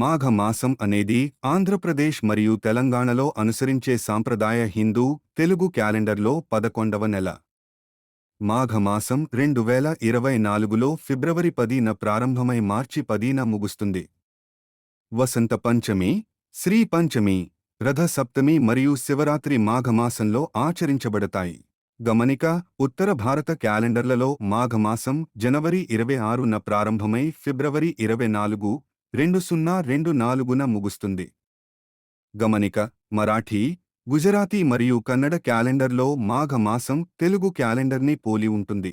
మాఘ మాసం అనేది ఆంధ్రప్రదేశ్ మరియు తెలంగాణలో అనుసరించే సాంప్రదాయ హిందూ తెలుగు క్యాలెండర్లో పదకొండవ నెల. మాఘమాసం రెండు వేల ఇరవై నాలుగులో ఫిబ్రవరి పదిన ప్రారంభమై మార్చి పదిన ముగుస్తుంది. వసంత పంచమి శ్రీ పంచమి రథ సప్తమి మరియు శివరాత్రి మాఘమాసంలో ఆచరించబడతాయి. గమనిక ఉత్తర భారత క్యాలెండర్లలో మాఘమాసం జనవరి ఇరవై ఆరున ప్రారంభమై ఫిబ్రవరి ఇరవై నాలుగు రెండు సున్నా రెండు నాలుగున ముగుస్తుంది. గమనిక మరాఠీ గుజరాతీ మరియు కన్నడ క్యాలెండర్లో మాఘ మాసం తెలుగు క్యాలెండర్ని పోలి ఉంటుంది.